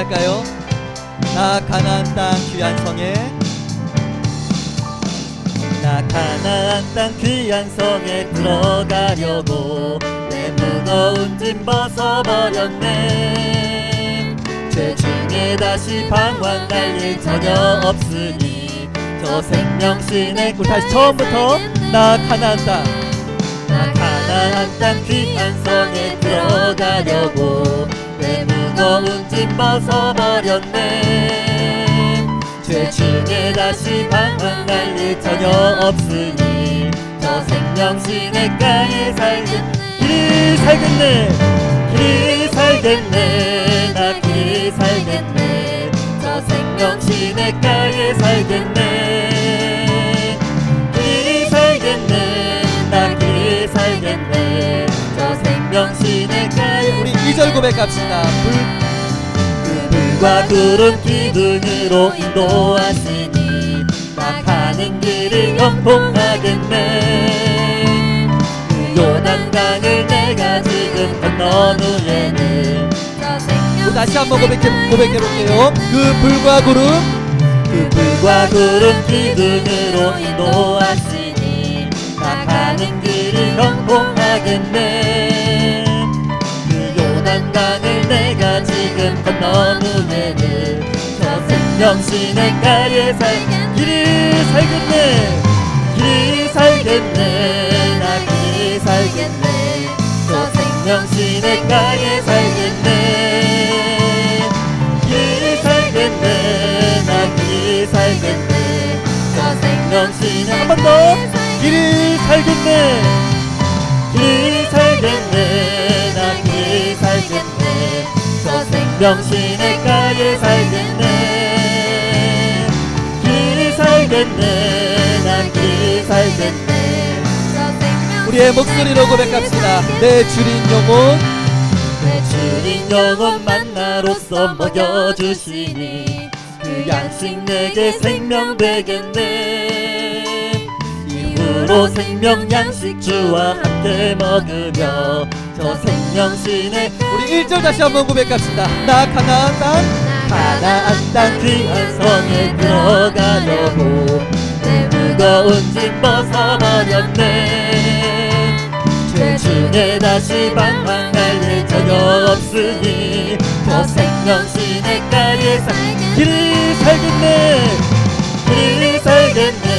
찬양할까요? 나 가나안 땅 귀한 성에? 나 가나안 땅 귀한 성에 들어가려고 내 무거운 짐 벗어버렸네. 죄 중에 다시 방황할 일 전혀 없으니 저 생명신의 우리 다시 처음부터 나 가나안 땅. 나 가나안 땅 귀한 성에 들어가려고 내 무거운 짐 벗어버렸네. 죄 중에 다시 방황할 일 전혀 없으니 저 생명신의 가에 살겠네. 길이 살겠네. 길이 살겠네. 나 길이 살겠네. 저 생명신의 가에 살겠네 1절 고백합시다. 불, 불과 구름 기둥으로 인도하시니 나 가는 길이 영통하겠네 그 요단강을 내가 지금 건넌 후에는 다시 한번 고백해, 고백해 볼게요. 그 불과 구름 그 불과 구름 기둥으로 인도하시니 나 가는 길이 영통하겠네 강을 내가 지금 건넌 후에는 저 생명신의 가에 살 길이 살겠네. 길이 살겠네. 나 길이 살겠네. 저 생명신의 가에 살겠네. 길이 살겠네. 나 길이 살겠네. 저 생명신의 한번 더. 길이 살겠네. 길이 살겠네 살겠네. 저 생명신의 가에 살겠네. 길이 살겠네. 나 길이 살겠네. 우리의 목소리로 고백합시다. 내 주린 영혼. 내 주린 영혼 만나로서 먹여주시니 그 양식 내게 생명 되겠네. 이후로 생명 양식 주와 함께 먹으며 저 생명신의 우리 1절 다시 한번 고백합시다. 나 가나안 땅 가나안 땅 귀한 성에 들어가려고 내 무거운 짐 벗어버렸네. 죄 중에 다시 방황할 일 전혀 없으니 저 생명신의 가에 살 길이 살겠네. 길이 살겠네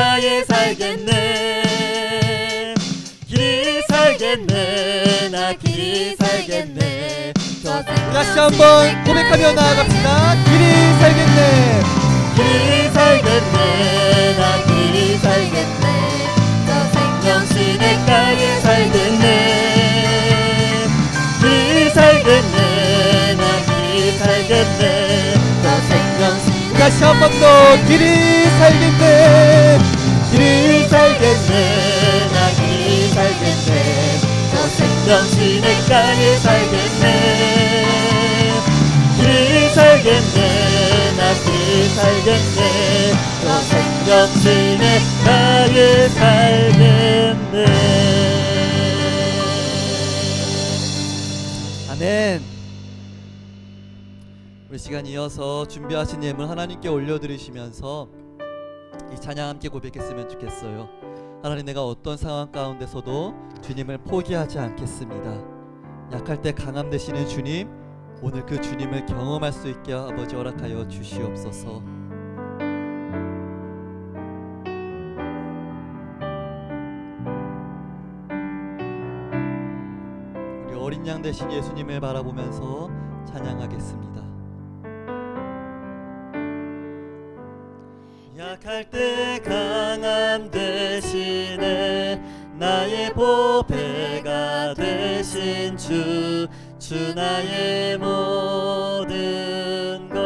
가에 살겠네. 길이 살겠네. 나 길이 살겠네. 저 다시 한번 고백하며 나아갑시다. 길이 살겠네. 길이 살겠네. 나 길이 살겠네. 저 생명신의 가에 살겠네. 길이 살겠네. 나 길이 살겠네. 저 생명신 다시 한 번 더 길이 살겠네 살겠네 나 길이 살겠네 저 가에 살겠네. 길이 살겠네 나 길이 살겠네 저 가에 살겠네. 아멘. 우리 시간 이어서 준비하신 예물 하나님께 올려드리시면서 이 찬양 함께 고백했으면 좋겠어요. 하나님 내가 어떤 상황 가운데서도 주님을 포기하지 않겠습니다. 약할 때 강함 되시는 주님 오늘 그 주님을 경험할 수 있게 아버지 허락하여 주시옵소서. 어린 양 되신 예수님을 바라보면서 찬양하겠습니다. 나의 보배가 되신 주, 주 나의 모든 것.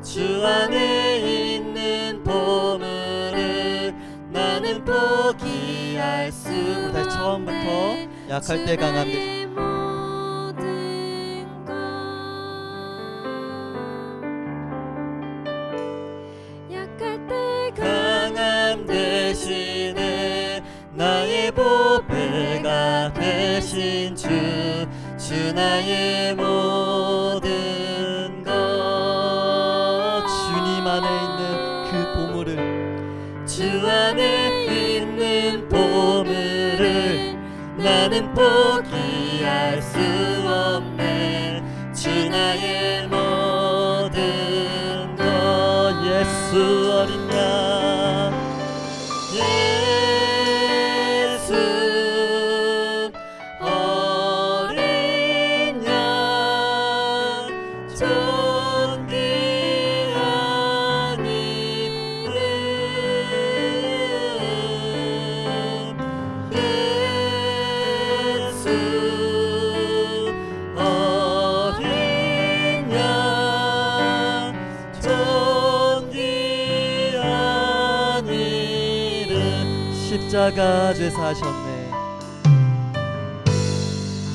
주 안에 있는 보물을 나는 포기할 수 다시 처음부터 약할 때 강함 되 보물을 주 안에 있는 보물을 나는 포기할 수 없네. 주 나의 십자가 죄 사셨네.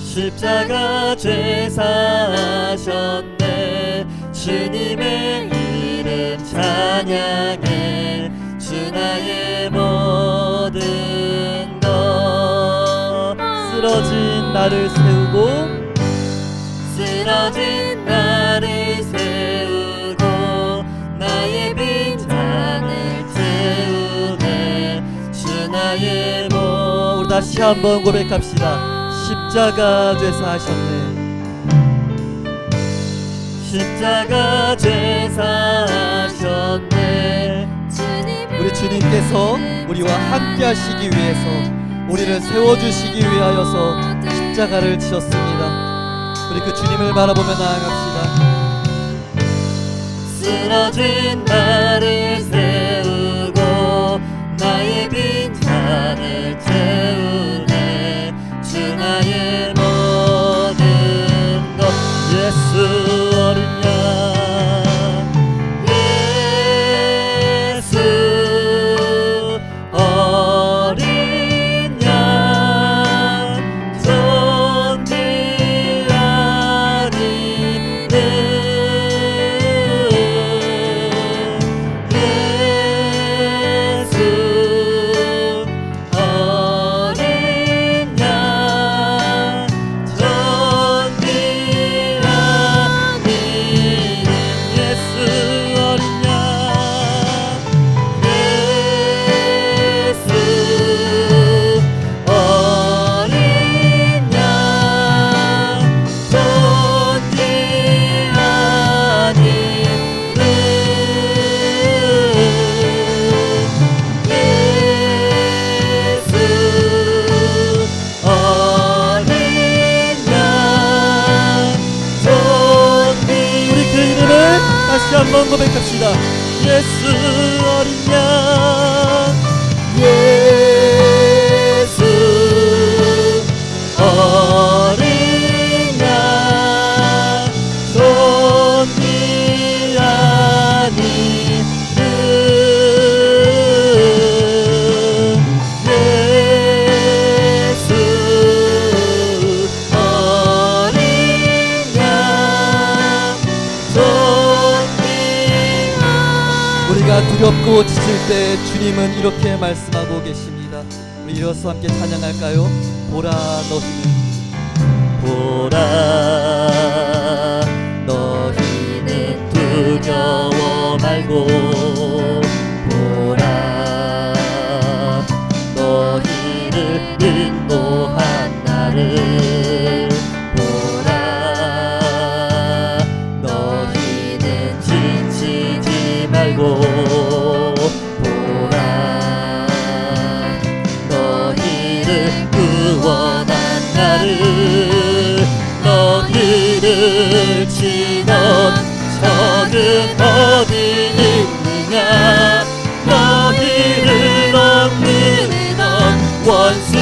십자가 죄사하셨네. 주님의 이름 찬양해. 주 나의 모든 것. 쓰러진 나를 세우고 쓰러진 다시 한번 고백합시다. 십자가 죄 사셨네. 십자가 죄사하셨네. 우리 주님께서 우리와 함께 하시기 위해서 우리를 세워주시기 위하여서 십자가를 지셨습니다. 우리 그 주님을 바라보며 나아갑시다. 쓰러진 나를 세 우리가 두렵고 지칠 때 주님은 이렇게 말씀하고 계십니다. 우리 일어서 함께 찬양할까요? 보라 너희는. 보라 너희는 두려워 말고. 보라 너희를 적은 어디 있느냐? 너희를 억누르던 원수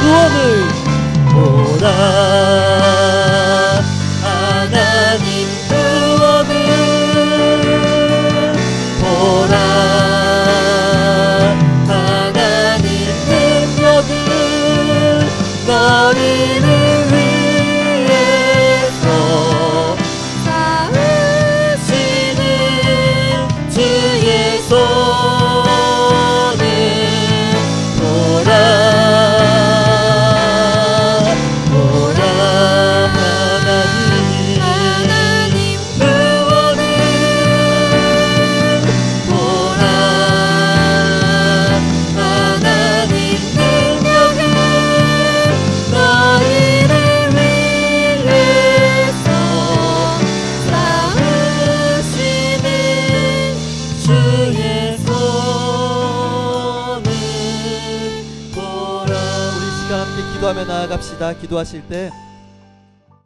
구원을 보라. 기도하시다 기도하실 때